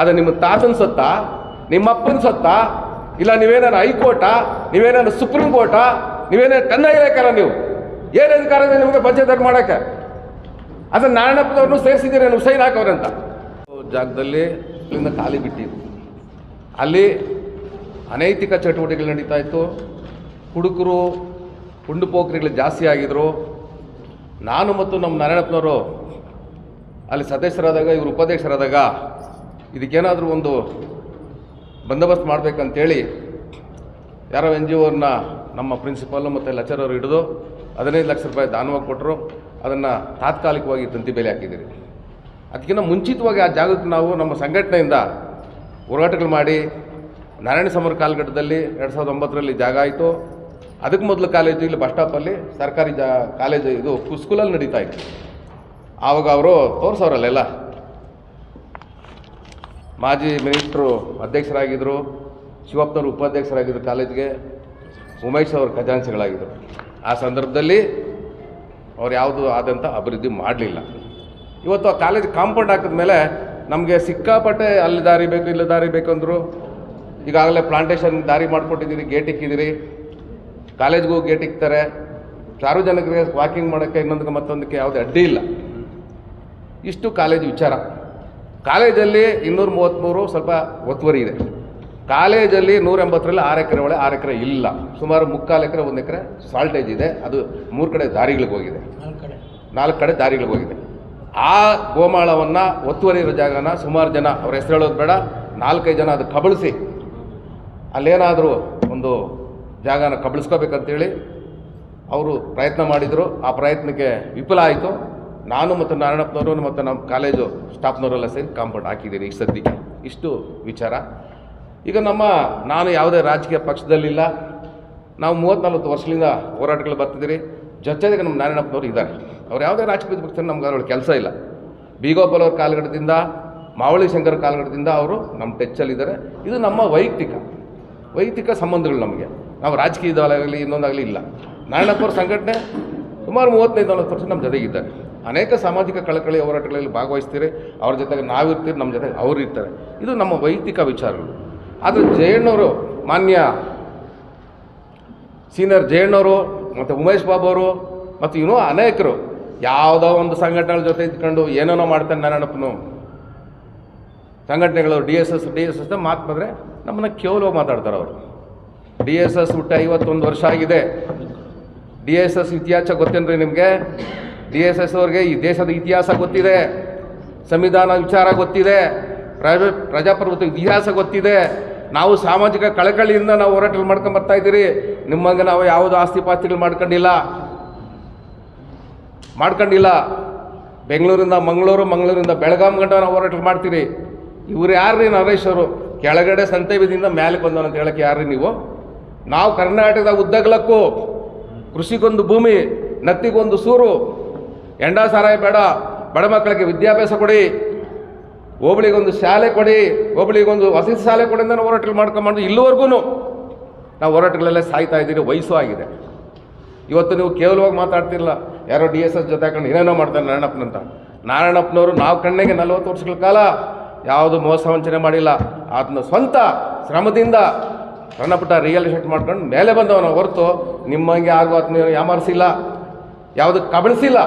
ಅದು ನಿಮ್ಮ ತಾತನ ಸತ್ತ, ನಿಮ್ಮ ಅಪ್ಪನ ಸೊತ್ತ, ಇಲ್ಲ ನೀವೇನಾರ ಹೈಕೋರ್ಟಾ ನೀವೇನಾರ ಸುಪ್ರೀಂ ಕೋರ್ಟಾ ನೀವೇನೇ ಕನ್ನಡ ಇಲಾಖೆಲ್ಲ ನೀವು? ಏನು ಅಧಿಕಾರ ಇದೆ ನಿಮಗೆ ಪಂಚಾಯತ್ ಮಾಡೋಕ್ಕೆ? ಅದನ್ನು ನಾರಾಯಣಪ್ಪನವ್ರನ್ನು ಸೇರಿಸಿದ್ದೀರಿ ನೀವು ಸೈನ್ ಹಾಕವ್ರಂತ ಜಾಗದಲ್ಲಿ ಅಲ್ಲಿಂದ ಖಾಲಿ ಬಿಟ್ಟಿದ್ದು ಅಲ್ಲಿ ಅನೈತಿಕ ಚಟುವಟಿಕೆಗಳು ನಡೀತಾ ಇತ್ತು. ಹುಡುಗರು ಹುಂಡು ಪೋಖರಿಗಳು ಜಾಸ್ತಿ ಆಗಿದ್ರು. ನಾನು ಮತ್ತು ನಮ್ಮ ನಾರಾಯಣಪ್ಪನವರು ಅಲ್ಲಿ ಸದಸ್ಯರಾದಾಗ, ಇವರು ಉಪಾಧ್ಯಕ್ಷರಾದಾಗ ಇದಕ್ಕೇನಾದರೂ ಒಂದು ಬಂದೋಬಸ್ತ್ ಮಾಡಬೇಕಂತೇಳಿ ಯಾರೋ ಎನ್ ಜಿ ಒವ್ರನ್ನ ನಮ್ಮ ಪ್ರಿನ್ಸಿಪಾಲು ಮತ್ತು ಲೆಕ್ಚರರು ಹಿಡಿದು ಹದಿನೈದು ಲಕ್ಷ ರೂಪಾಯಿ ದಾನವಾಗಿ ಕೊಟ್ಟರು ಅದನ್ನು ತಾತ್ಕಾಲಿಕವಾಗಿ ತಂತಿ ಬೆಲೆ ಹಾಕಿದ್ದೀರಿ. ಅದಕ್ಕಿಂತ ಮುಂಚಿತವಾಗಿ ಆ ಜಾಗಕ್ಕೆ ನಾವು ನಮ್ಮ ಸಂಘಟನೆಯಿಂದ ಹೋರಾಟಗಳು ಮಾಡಿ, ನಾರಾಯಣ ಸಮರ ಕಾಲಘಟ್ಟದಲ್ಲಿ ಎರಡು ಸಾವಿರದ ಒಂಬತ್ತರಲ್ಲಿ ಜಾಗ ಆಯಿತು. ಅದಕ್ಕೆ ಮೊದಲು ಕಾಲೇಜು, ಇಲ್ಲಿ ಬಸ್ ಸ್ಟಾಪಲ್ಲಿ ಸರ್ಕಾರಿ ಜಾ, ಕಾಲೇಜು ಇದು ಸ್ಕೂಲಲ್ಲಿ ನಡೀತಾ ಇತ್ತು. ಆವಾಗ ಅವರು ತೋರಿಸೋರಲ್ಲೆಲ್ಲ ಮಾಜಿ ಮಿನಿಸ್ಟ್ರು ಅಧ್ಯಕ್ಷರಾಗಿದ್ದರು ಶಿವಪ್ಪನವರು ಉಪಾಧ್ಯಕ್ಷರಾಗಿದ್ದರು ಕಾಲೇಜ್ಗೆ ಉಮೇಶ್ ಅವರು ಖಜಾಂಚಿಗಳಾಗಿದ್ದರು ಆ ಸಂದರ್ಭದಲ್ಲಿ ಅವ್ರು ಯಾವುದು ಆದಂಥ ಅಭಿವೃದ್ಧಿ ಮಾಡಲಿಲ್ಲ. ಇವತ್ತು ಆ ಕಾಲೇಜ್ ಕಾಂಪೌಂಡ್ ಹಾಕಿದ ಮೇಲೆ ನಮಗೆ ಸಿಕ್ಕಾಪಟ್ಟೆ ಅಲ್ಲಿ ದಾರಿ ಬೇಕು, ಇಲ್ಲಿ ದಾರಿ ಬೇಕು ಅಂದರು. ಈಗಾಗಲೇ ಪ್ಲಾಂಟೇಷನ್ ದಾರಿ ಮಾಡಿಕೊಟ್ಟಿದ್ದೀರಿ ಗೇಟ್ ಇಕ್ಕಿದ್ದೀರಿ. ಕಾಲೇಜ್ಗೂ ಗೇಟ್ ಇಕ್ತಾರೆ. ಸಾರ್ವಜನಿಕರಿಗೆ ವಾಕಿಂಗ್ ಮಾಡೋಕ್ಕೆ ಇನ್ನೊಂದಕ್ಕೆ ಮತ್ತೊಂದಕ್ಕೆ ಯಾವುದೇ ಅಡ್ಡಿ ಇಲ್ಲ. ಇಷ್ಟು ಕಾಲೇಜ್ ವಿಚಾರ. ಕಾಲೇಜಲ್ಲಿ ಇನ್ನೂರ ಮೂವತ್ತ್ಮೂರು ಸ್ವಲ್ಪ ಒತ್ತುವರಿ ಇದೆ. ಕಾಲೇಜಲ್ಲಿ ನೂರ ಎಂಬತ್ತರಲ್ಲಿ ಆರು ಎಕರೆ ಒಳಗೆ ಆರು ಎಕರೆ ಇಲ್ಲ. ಸುಮಾರು ಮುಕ್ಕಾಲು ಎಕರೆ ಒಂದು ಎಕರೆ ಸಾಲ್ಟೇಜ್ ಇದೆ. ಅದು ಮೂರು ಕಡೆ ದಾರಿಗಳಿಗೆ ಹೋಗಿದೆ. ನಾಲ್ಕು ಕಡೆ ದಾರಿಗಳಿಗೆ ಹೋಗಿದೆ. ಆ ಗೋಮಾಳವನ್ನು ಒತ್ತುವರಿ ಇರೋ ಜಾಗನ ಸುಮಾರು ಜನ ಅವ್ರ ಹೆಸರು ಹೇಳೋದು ಬೇಡ ನಾಲ್ಕೈದು ಜನ ಅದು ಕಬಳಿಸಿ ಅಲ್ಲೇನಾದರೂ ಒಂದು ಜಾಗನ ಕಬಳಿಸ್ಕೋಬೇಕಂತೇಳಿ ಅವರು ಪ್ರಯತ್ನ ಮಾಡಿದರು. ಆ ಪ್ರಯತ್ನಕ್ಕೆ ವಿಫಲ ಆಯಿತು. ನಾನು ಮತ್ತು ನಾರಾಯಣಪ್ಪನವರು ಮತ್ತು ನಮ್ಮ ಕಾಲೇಜು ಸ್ಟಾಫ್ನವರೆಲ್ಲ ಸೇರಿ ಕಾಂಪೌಂಡ್ ಹಾಕಿದ್ದೀನಿ ಈ ಸದ್ಯಕ್ಕೆ. ಇಷ್ಟು ವಿಚಾರ. ಈಗ ನಮ್ಮ, ನಾನು ಯಾವುದೇ ರಾಜಕೀಯ ಪಕ್ಷದಲ್ಲಿಲ್ಲ. ನಾವು ಮೂವತ್ತ್ನಾಲ್ಕು ವರ್ಷದಿಂದ ಹೋರಾಟಗಳು ಬರ್ತಿದ್ದೀರಿ. ಜೊತೆಗೆ ನಮ್ಮ ನಾರಾಯಣಪ್ಪನವರು ಇದ್ದಾರೆ. ಅವ್ರು ಯಾವುದೇ ರಾಜಕೀಯ ಪಕ್ಷ ನಮ್ಗೆ ಅವ್ರ ಕೆಲಸ ಇಲ್ಲ. ಬಿಗೋಪಾಲ್ ಅವ್ರ ಕಾಲಘಟ್ಟದಿಂದ ಮಾವಳಿ ಶಂಕರ್ ಕಾಲಘಟ್ಟದಿಂದ ಅವರು ನಮ್ಮ ಟಚ್ಚಲ್ಲಿದ್ದಾರೆ. ಇದು ನಮ್ಮ ವೈಯಕ್ತಿಕ ವೈಯಕ್ತಿಕ ಸಂಬಂಧಗಳು ನಮಗೆ. ನಾವು ರಾಜಕೀಯದಲ್ಲಾಗಲಿ ಇನ್ನೊಂದಾಗಲಿ ಇಲ್ಲ. ನಾರಾಯಣಪ್ಪವ್ರ ಸಂಘಟನೆ ಸುಮಾರು ಮೂವತ್ತೈದು ನಲವತ್ತು ವರ್ಷ ನಮ್ಮ ಜೊತೆಗಿದ್ದಾರೆ. ಅನೇಕ ಸಾಮಾಜಿಕ ಕಳಕಳಿ ಹೋರಾಟಗಳಲ್ಲಿ ಭಾಗವಹಿಸ್ತೀರಿ, ಅವ್ರ ಜೊತೆಗೆ ನಾವಿರ್ತೀರಿ ನಮ್ಮ ಜೊತೆಗೆ ಅವರು ಇರ್ತಾರೆ. ಇದು ನಮ್ಮ ವೈಯಕ್ತಿಕ ವಿಚಾರಗಳು. ಆದರೆ ಜಯಣ್ಣವರು ಮಾನ್ಯ ಸೀನಿಯರ್ ಜಯಣ್ಣವರು ಮತ್ತು ಉಮೇಶ್ ಬಾಬು ಅವರು ಮತ್ತು ಇನ್ನೂ ಅನೇಕರು, ಯಾವುದೋ ಒಂದು ಸಂಘಟನೆಗಳ ಜೊತೆ ಇದ್ಕೊಂಡು ಏನೇನೋ ಮಾಡ್ತಾನೆ ನಾರಾಯಣಪ್ಪನು. ಸಂಘಟನೆಗಳು, D S S, D S S ಮಾತು ಬಂದರೆ ನಮ್ಮನ್ನು ಕೇವಲ ಮಾತಾಡ್ತಾರೆ ಅವರು. ಡಿ ಎಸ್ ಎಸ್ ಹುಟ್ಟ ಐವತ್ತೊಂದು ವರ್ಷ ಆಗಿದೆ. ಡಿ ಎಸ್ ಎಸ್ ಇತಿಹಾಸ ಗೊತ್ತೇನ್ರಿ ನಿಮಗೆ? ಡಿ ಎಸ್ ಎಸ್ ಅವ್ರಿಗೆ ಈ ದೇಶದ ಇತಿಹಾಸ ಗೊತ್ತಿದೆ, ಸಂವಿಧಾನ ವಿಚಾರ ಗೊತ್ತಿದೆ, ಪ್ರಜ, ಪ್ರಜಾಪ್ರಭುತ್ವ ಇತಿಹಾಸ ಗೊತ್ತಿದೆ. ನಾವು ಸಾಮಾಜಿಕ ಕಳಕಳಿಯಿಂದ ನಾವು ಹೋರಾಟಗಳು ಮಾಡ್ಕೊಂಡು ಇದ್ದೀರಿ. ನಿಮ್ಮಂಗೆ ನಾವು ಯಾವುದು ಆಸ್ತಿ ಪಾಸ್ತಿಗಳು ಮಾಡ್ಕೊಂಡಿಲ್ಲ. ಮಾಡ್ಕೊಂಡಿಲ್ಲ. ಬೆಂಗಳೂರಿಂದ ಮಂಗಳೂರು, ಮಂಗಳೂರಿಂದ ಬೆಳಗಾಂ ಗಂಟ ನಾವು ಹೋರಾಟ ಮಾಡ್ತೀರಿ. ಇವ್ರು ಯಾರ್ರಿ ನರೇಶ್ ಅವರು? ಕೆಳಗಡೆ ಸಂತೆ ಬೀದಿಯಿಂದ ಮೇಲೆ ಬಂದವನು ಅಂತ ಹೇಳಕ್ಕೆ ಯಾರ್ರಿ ನೀವು? ನಾವು ಕರ್ನಾಟಕದ ಉದ್ದಗಲಕ್ಕೂ ಕೃಷಿಗೊಂದು ಭೂಮಿ, ನತ್ತಿಗೊಂದು ಸೂರು ಎಂಡ ಸಾರಾಯ ಬೇಡ. ಬಡ ಮಕ್ಕಳಿಗೆ ವಿದ್ಯಾಭ್ಯಾಸ ಕೊಡಿ. ಹೋಬಳಿಗೊಂದು ಶಾಲೆ ಕೊಡಿ. ಒಬ್ಬಳಿಗೊಂದು ವಸತಿ ಶಾಲೆ ಕೊಡಿ ಅಂತ ಹೋರಾಟಗಳು ಮಾಡ್ಕೊಂಡು ಇಲ್ಲಿವರೆಗೂ ನಾವು ಹೋರಾಟಗಳೆಲ್ಲ ಸಾಯ್ತಾ ಇದ್ದೀರಿ, ವಯಸ್ಸು ಆಗಿದೆ. ಇವತ್ತು ನೀವು ಕೇವಲವಾಗಿ ಮಾತಾಡ್ತಿರಲ್ಲ ಯಾರೋ ಡಿ ಎಸ್ ಎಸ್ ಜೊತೆ ಹಾಕೊಂಡು ಏನೇನೋ ಮಾಡ್ತಾರೆ ನಾರಾಯಣಪ್ಪನಂತ. ನಾರಾಯಣಪ್ಪನವರು ನಾವು ಕಣ್ಣಿಗೆ ನಲವತ್ತು ವರ್ಷಗಳ ಕಾಲ ಯಾವುದು ಮೋಸ ವಂಚನೆ ಮಾಡಿಲ್ಲ. ಅದನ್ನ ಸ್ವಂತ ಶ್ರಮದಿಂದ ಸಣ್ಣ ಪುಟ್ಟ ರಿಯಲ್ ಎಸ್ಟೇಟ್ ಮಾಡ್ಕೊಂಡು ಮೇಲೆ ಬಂದವನ ಹೊರತು ನಿಮ್ಮಂಗೆ ಆಗುವ ಆತ್ಮ ಯಾಮಾರಿಸಿಲ್ಲ. ಯಾವುದಕ್ಕೆ ಕಬಳಿಸಿಲ್ಲ.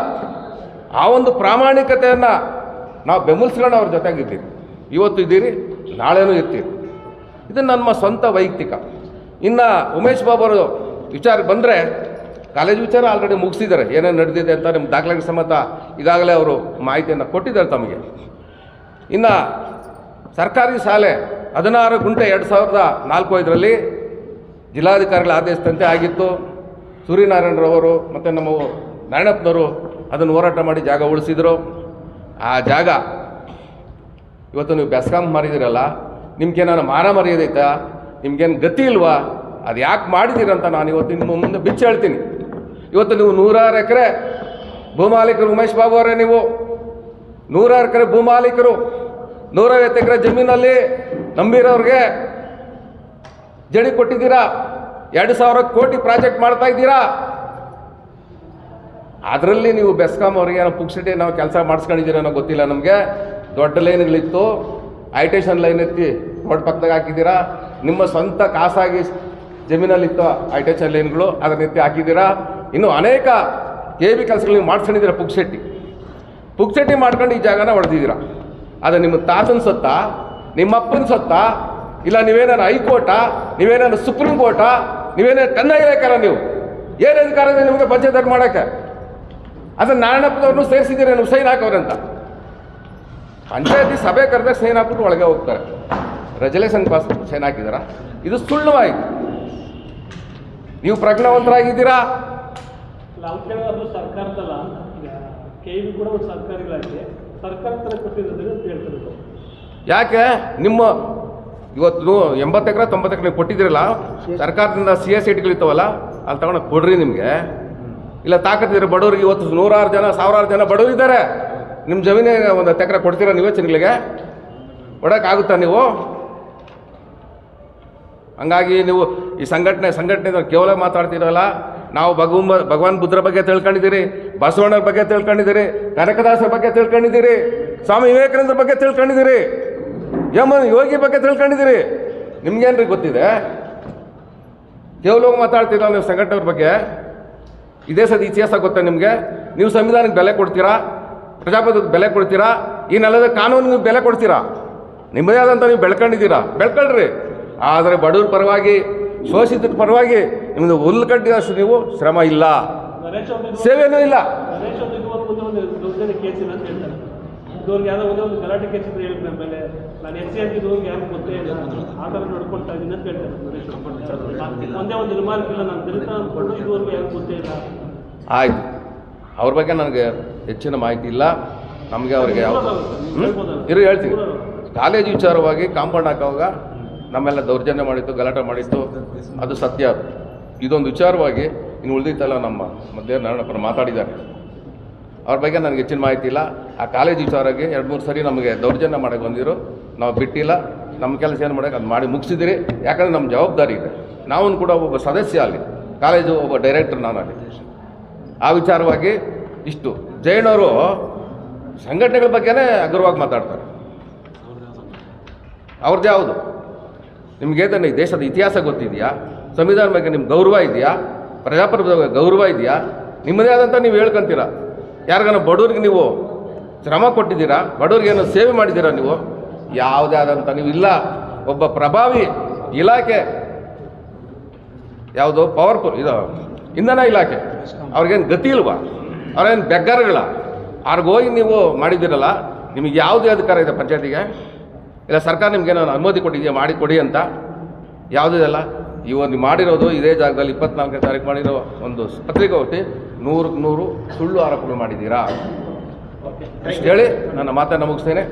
ಆ ಒಂದು ಪ್ರಾಮಾಣಿಕತೆಯನ್ನು ನಾವು ಬೆಂಬಲಿಸ್ಕೊಂಡು ಅವ್ರ ಜೊತೆಗಿದ್ದೀರಿ. ಇವತ್ತು ಇದ್ದೀರಿ, ನಾಳೆನೂ ಇರ್ತೀರಿ. ಇದು ನಮ್ಮ ಸ್ವಂತ ವೈಯಕ್ತಿಕ. ಇನ್ನು ಉಮೇಶ್ ಬಾಬು ಅವರು ವಿಚಾರ ಬಂದರೆ, ಕಾಲೇಜ್ ವಿಚಾರ ಆಲ್ರೆಡಿ ಮುಗಿಸಿದ್ದಾರೆ. ಏನೇನು ನಡೆದಿದೆ ಅಂತ ನಿಮ್ಮ ದಾಖಲೆಗೆ ಸಮೇತ ಈಗಾಗಲೇ ಅವರು ಮಾಹಿತಿಯನ್ನು ಕೊಟ್ಟಿದ್ದಾರೆ ತಮಗೆ. ಇನ್ನು ಸರ್ಕಾರಿ ಶಾಲೆ ಹದಿನಾರು ಗುಂಟೆ ಎರಡು ಸಾವಿರದ ನಾಲ್ಕು ಐದರಲ್ಲಿ ಜಿಲ್ಲಾಧಿಕಾರಿಗಳ ಆದೇಶದಂತೆ ಆಗಿತ್ತು. ಸೂರ್ಯನಾರಾಯಣರವರು ಮತ್ತು ನಮ್ಮ ನಾರಾಯಣಪ್ಪನವರು ಅದನ್ನು ಹೋರಾಟ ಮಾಡಿ ಜಾಗ ಉಳಿಸಿದ್ರು. ಆ ಜಾಗ, ಇವತ್ತು ನೀವು ಬೆಸ್ಕಾಂ ಮಾರಿದಿರಲ್ಲ, ನಿಮ್ಗೇನಾದ್ರು ಮಾನ ಮರ್ಯಾದೈತಾ ನಿಮ್ಗೇನು ಗತಿ ಇಲ್ವಾ? ಅದು ಯಾಕೆ ಮಾಡಿದ್ದೀರಂತ ನಾನು ಇವತ್ತು ನಿಮ್ಮ ಮುಂದೆ ಬಿಚ್ಚಿ ಹೇಳ್ತೀನಿ. ಇವತ್ತು ನೀವು ನೂರಾರು ಎಕರೆ ಭೂಮಾಲೀಕರು ಉಮೇಶ್ ಬಾಬು ಅವರೇ ನೀವು. ನೂರಾರು ಎಕರೆ ಭೂಮಾಲೀಕರು. ನೂರೈವತ್ತು ಎಕರೆ ಜಮೀನಲ್ಲಿ ನಂಬಿರೋರಿಗೆ ಜಡಿ ಕೊಟ್ಟಿದ್ದೀರಾ? ಎರಡು ಸಾವಿರ ಕೋಟಿ ಪ್ರಾಜೆಕ್ಟ್ ಮಾಡ್ತಾ ಇದ್ದೀರಾ? ಅದರಲ್ಲಿ ನೀವು ಬೆಸ್ಕಾಮ್ ಅವ್ರಿಗೆ ಏನೋ ಪುಕ್ಸಿಟಿ ನಾವು ಕೆಲಸ ಮಾಡಿಸ್ಕೊಂಡಿದ್ದೀರ ಅನ್ನೋ ಗೊತ್ತಿಲ್ಲ ನಮಗೆ. ದೊಡ್ಡ ಲೈನ್ಗಳಿತ್ತು. ಐಟೇಷನ್ ಲೈನ್ ಎತ್ತಿ ರೋಡ್ ಪಕ್ಕದಾಗ ಹಾಕಿದ್ದೀರಾ. ನಿಮ್ಮ ಸ್ವಂತ ಖಾಸಗಿ ಜಮೀನಲ್ಲಿತ್ತು ಐಟೇಷನ್ ಲೈನ್ಗಳು, ಅದನ್ನ ಎತ್ತಿ ಹಾಕಿದ್ದೀರಾ. ಇನ್ನು ಅನೇಕ ಕೆ ಬಿ ಕೆಲಸಗಳು ಮಾಡ್ಸ್ಕೊಂಡಿದ್ದೀರಾ ಪುಕ್ಸೆಟ್ಟಿ ಪುಕ್ಸೆಟ್ಟಿ ಮಾಡ್ಕೊಂಡು ಈ ಜಾಗನ ಹೊಡೆದಿದ್ದೀರಾ. ಅದು ನಿಮ್ಮ ತಾತನ ಸೊತ್ತ, ನಿಮ್ಮ ಅಪ್ಪನ ಸೊತ್ತ, ಇಲ್ಲ ನೀವೇನಾರು ಹೈಕೋರ್ಟಾ ನೀವೇನಾರು ಸುಪ್ರೀಂ ಕೋರ್ಟಾ ನೀವೇನೇ ಕನ್ನ ಇಲಾಖೆಲ್ಲ ನೀವು? ಏನು ಅಧಿಕಾರ ನಿಮಗೆ ಪಂಚಾಯತ್ ಮಾಡೋಕ್ಕೆ? ಅದನ್ನ ನಾರಾಯಣಪ್ಪನವ್ರನ್ನು ಸೇರಿಸಿದ್ದೀರಿ ನೀವು? ಸೈನ್ ಹಾಕೋರಂತ ಪಂಚಾಯತಿ ಸಭೆ ಕರೆದಾಗ ಸೈನ್ ಹಾಕ್ಬಿಟ್ಟು ಒಳಗೆ ಹೋಗ್ತಾರೆ. ರೆಜಲ್ಯೂಷನ್ ಪಾಸ್ ಸೈನ್ ಹಾಕಿದಾರ? ಇದು ಸುಳ್ಳು ಆಯಿತು ನೀವು ಪ್ರಜ್ಞಾವಂತರಾಗಿದ್ದೀರಾ? ಯಾಕೆ? ನಿಮ್ಮ ಇವತ್ತು ಎಂಬತ್ತು ಎಕರೆ ತೊಂಬತ್ತು ಎಕರೆ ನೀವು ಕೊಟ್ಟಿದ್ದೀರಲ್ಲ ಸರ್ಕಾರದಿಂದ ಸಿ ಎಸ್ ಇಟ್ಗಳಿರ್ತಾವಲ್ಲ ಅಲ್ಲಿ ತಗೊಂಡು ಕೊಡ್ರಿ ನಿಮಗೆ. ಇಲ್ಲ ತಾಕತ್ತಿದ್ರೆ ಬಡವರಿಗೆ ಇವತ್ತು ನೂರಾರು ಜನ, ಸಾವಿರಾರು ಜನ ಬಡವರು ಇದ್ದಾರೆ. ನಿಮ್ಮ ಜಮೀನೇ ಒಂದು ತೆಕ್ರೆ ಕೊಡ್ತೀರಾ ನೀವೇ ಚಿನ್ಗಳಿಗೆ? ಕೊಡೋಕ್ಕಾಗುತ್ತಾ ನೀವು? ಹಂಗಾಗಿ ನೀವು ಈ ಸಂಘಟನೆ ಸಂಘಟನೆ ಕೇವಲ ಮಾತಾಡ್ತಿರಲ್ಲ, ನಾವು ಭಗವಂಬ, ಭಗವಾನ್ ಬುದ್ಧರ ಬಗ್ಗೆ ತಿಳ್ಕೊಂಡಿದ್ದೀರಿ ಬಸವಣ್ಣರ ಬಗ್ಗೆ ತಿಳ್ಕೊಂಡಿದ್ದೀರಿ, ಕನಕದಾಸರ ಬಗ್ಗೆ ತಿಳ್ಕೊಂಡಿದ್ದೀರಿ, ಸ್ವಾಮಿ ವಿವೇಕಾನಂದರ ಬಗ್ಗೆ ತಿಳ್ಕೊಂಡಿದ್ದೀರಿ, ಯಮನ್ ಯೋಗಿ ಬಗ್ಗೆ ತಿಳ್ಕೊಂಡಿದ್ದೀರಿ. ನಿಮ್ಗೇನ್ರಿ ಗೊತ್ತಿದೆ? ಕೇವಲ ಮಾತಾಡ್ತಿರಲ್ಲ ನೀವು ಸಂಘಟನೆಯವ್ರ ಬಗ್ಗೆ? ಈ ಸದ್ ಇತಿಹಾಸ ಗೊತ್ತಾ ನಿಮಗೆ? ನೀವು ಸಂವಿಧಾನಕ್ಕೆ ಬೆಲೆ ಕೊಡ್ತೀರಾ? ಪ್ರಜಾಪ್ರಭುತ್ವಕ್ಕೆ ಬೆಲೆ ಕೊಡ್ತೀರಾ? ಈ ನೆಲದ ಕಾನೂನಿಗೆ ಬೆಲೆ ಕೊಡ್ತೀರಾ? ನಿಮ್ಮದೇ ಆದಂಥ ನೀವು ಬೆಳ್ಕೊಂಡಿದ್ದೀರಾ? ಬೆಳ್ಕೊಳ್ರಿ. ಆದರೆ ಬಡವ್ರ ಪರವಾಗಿ ಶೋಷಿತರ ಪರವಾಗಿ ನಿಮ್ಮದು ಹುಲ್ಲು ಕಟ್ಟಿದಷ್ಟು ನೀವು ಶ್ರಮ ಇಲ್ಲ. ಸೇವೆನೂ ಇಲ್ಲ. ನರೇಶ್ ಯಾರೋ ಒಂದೇ ಒಂದು ಯಾವುದೋ ಗಲಾಟೆ ಕೇಸ್ ಇದ್ರೆ ಹೇಳಿ ನಮ್ಮ ಮೇಲೆ. ನಾನು ಎಸ್ ಸಿ ಅಂತ ಇದುವರೆಗೆ ಯಾರು ಗೊತ್ತೇ ಇಲ್ಲ. ಆ ಥರ ನೋಡ್ಕೊಳ್ತಾ ಇದ್ದೀನಿ ಅಂತ ಹೇಳ್ತಾರೆ ಒಂದೇ ಒಂದು ರಿಮಾರ್ಕ್ ಇಲ್ಲ. ನಾನು ದಲಿತ ಅಂದ್ಕೊಂಡು ಇದುವರೆಗೂ ಯಾರು ಗೊತ್ತೇ ಇಲ್ಲ. ಆಯಿತು. ಅವ್ರ ಬಗ್ಗೆ ನನಗೆ ಹೆಚ್ಚಿನ ಮಾಹಿತಿ ಇಲ್ಲ. ನಮಗೆ ಅವ್ರಿಗೆ ಯಾವ ಇರು, ಹೇಳ್ತೀನಿ. ಕಾಲೇಜ್ ವಿಚಾರವಾಗಿ ಕಾಂಪೌಂಡ್ ಹಾಕೋವಾಗ ನಮ್ಮೆಲ್ಲ ದೌರ್ಜನ್ಯ ಮಾಡಿತ್ತು, ಗಲಾಟೆ ಮಾಡಿತ್ತು. ಅದು ಸತ್ಯ. ಅದು ಇದೊಂದು ವಿಚಾರವಾಗಿ ಇನ್ನು ಉಳಿದಿತ್ತಲ್ಲ ನಮ್ಮ ಮಧ್ಯ ನಾರಾಯಣಪ್ಪನ ಮಾತಾಡಿದ್ದಾರೆ. ಅವ್ರ ಬಗ್ಗೆ ನನಗೆ ಹೆಚ್ಚಿನ ಮಾಹಿತಿ ಇಲ್ಲ. ಆ ಕಾಲೇಜ್ ವಿಚಾರಕ್ಕೆ ಎರಡು ಮೂರು ಸರಿ ನಮಗೆ ದೌರ್ಜನ್ಯ ಮಾಡಕ್ಕೆ ಬಂದಿರು ನಾವು ಬಿಟ್ಟಿಲ್ಲ. ನಮ್ಮ ಕೆಲಸ ಏನು ಮಾಡೋಕೆ ಅದು ಮಾಡಿ ಮುಗಿಸಿದಿರಿ. ಯಾಕಂದರೆ ನಮ್ಮ ಜವಾಬ್ದಾರಿ ಇದೆ. ನಾವು ಕೂಡ ಒಬ್ಬ ಸದಸ್ಯ ಅಲ್ಲಿ ಕಾಲೇಜು ಒಬ್ಬ ಡೈರೆಕ್ಟರ್ ನಾನು ಅಲ್ಲಿ ಆ ವಿಚಾರವಾಗಿ ಇಷ್ಟು. ಜೈನವರು ಸಂಘಟನೆಗಳ ಬಗ್ಗೆನೇ ಅಗ್ರವಾಗಿ ಮಾತಾಡ್ತಾರೆ. ಅವ್ರದ್ದು ಯಾವುದು? ನಿಮಗೆ ತಾನೆ ಈ ದೇಶದ ಇತಿಹಾಸ ಗೊತ್ತಿದೆಯಾ? ಸಂವಿಧಾನ ಬಗ್ಗೆ ನಿಮ್ಗೆ ಗೌರವ ಇದೆಯಾ? ಪ್ರಜಾಪ್ರಭುತ್ವ ಗೌರವ ಇದೆಯಾ? ನಿಮ್ಮದೇ ಆದಂಥ ನೀವು ಹೇಳ್ಕೊಂತೀರ? ಯಾರಿಗಾನ ಬಡವ್ರಿಗೆ ನೀವು ಶ್ರಮ ಕೊಟ್ಟಿದ್ದೀರಾ? ಬಡವ್ರಿಗೇನೋ ಸೇವೆ ಮಾಡಿದ್ದೀರಾ ನೀವು? ಯಾವುದೇ ಆದಂಥ ನೀವು ಇಲ್ಲ. ಒಬ್ಬ ಪ್ರಭಾವಿ ಇಲಾಖೆ. ಯಾವುದು? ಪವರ್ಫುಲ್ ಇದು ಇಂಧನ ಇಲಾಖೆ. ಅವ್ರಿಗೇನು ಗತಿ ಇಲ್ವಾ? ಅವ್ರೇನು ಬೆಗ್ಗರಗಳ? ಅವ್ರಿಗೋಗಿ ನೀವು ಮಾಡಿದ್ದೀರಲ್ಲ, ನಿಮಗೆ ಯಾವುದೇ ಅಧಿಕಾರ ಇದೆ ಪಂಚಾಯತಿಗೆ? ಇಲ್ಲ ಸರ್ಕಾರ ನಿಮ್ಗೇನೋ ಅನುಮತಿ ಕೊಟ್ಟಿದೆಯಾ? ಮಾಡಿ ಕೊಡಿ ಅಂತ? ಯಾವುದೂ ಇಲ್ಲ ನೀವು ಮಾಡಿರೋದು ಇದೇ ಜಾಗದಲ್ಲಿ ಇಪ್ಪತ್ನಾಲ್ಕನೇ ತಾರೀಕು ಮಾಡಿರೋ ಒಂದು ಪತ್ರಿಕಾಗೋಷ್ಠಿ. ನೂರಕ್ಕೆ ನೂರು ಸುಳ್ಳು ಆರೋಪಗಳು ಮಾಡಿದ್ದೀರಾ? ಹೇಳಿ, ನನ್ನ ಮಾತನ್ನು ಮುಗಿಸ್ತೇನೆ.